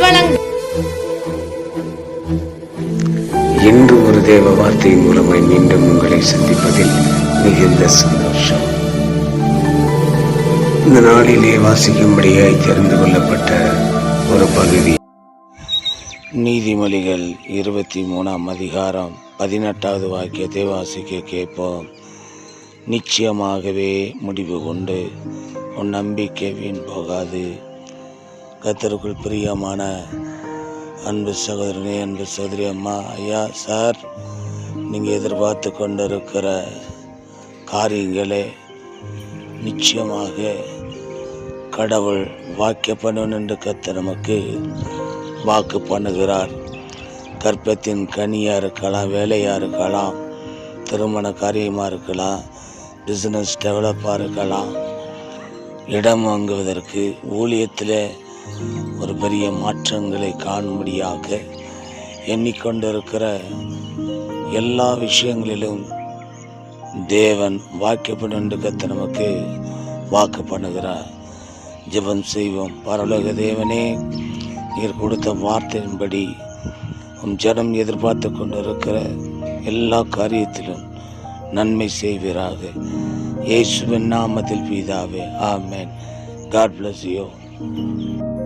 வழங்கும் இன்று ஒரு தேவ வார்த்தை மூலமாய் மீண்டும் உங்களை சந்திப்பதில் மிகுந்த சந்தோஷம். இந்த நாளிலே வாசிக்கும்படியாய் தெரிந்து கொள்ளப்பட்ட ஒரு பகுதி. நீதிமொழிகள் இருபத்தி மூணாம் அதிகாரம் பதினெட்டாவது வாக்கியத்தை வாசிக்க கேட்போம். நிச்சயமாகவே முடிவு கொண்டு உன் நம்பிக்கை வீண் போகாது. கத்தருக்குள் பிரியமான அன்பு சகோதரனே அன்பு சகோதரி அம்மா ஐயா சார் நீங்கள் எதிர்பார்த்து கொண்டிருக்கிற காரியங்களே நிச்சயமாக கடவுள் வாக்கியப்படும் என்று கத்த நமக்கு வாக்கு பண்ணுகிறார். கற்பத்தின் கனியாக இருக்கலாம் வேலையாக இருக்கலாம் திருமண காரியமாக இருக்கலாம் பிஸ்னஸ் டெவலப்பாக இருக்கலாம் இடம் வாங்குவதற்கு ஊழியத்தில் ஒரு பெரிய மாற்றங்களை காணும்படியாக எண்ணிக்கொண்டிருக்கிற எல்லா விஷயங்களிலும் தேவன் வாக்கப்படும் என்று கத்த நமக்கு வாக்கு பண்ணுகிறார். ஜெபம் செய்வோம். பரலோக தேவனே நீர் கொடுத்த வார்த்தையின்படி உம் ஜனம் எதிர்பார்த்து கொண்டிருக்கிற எல்லா காரியத்திலும் நன்மை செய்வீராக. இயேசுவின் நாமத்தில் பீதாவே. ஆமேன். God bless Thank you.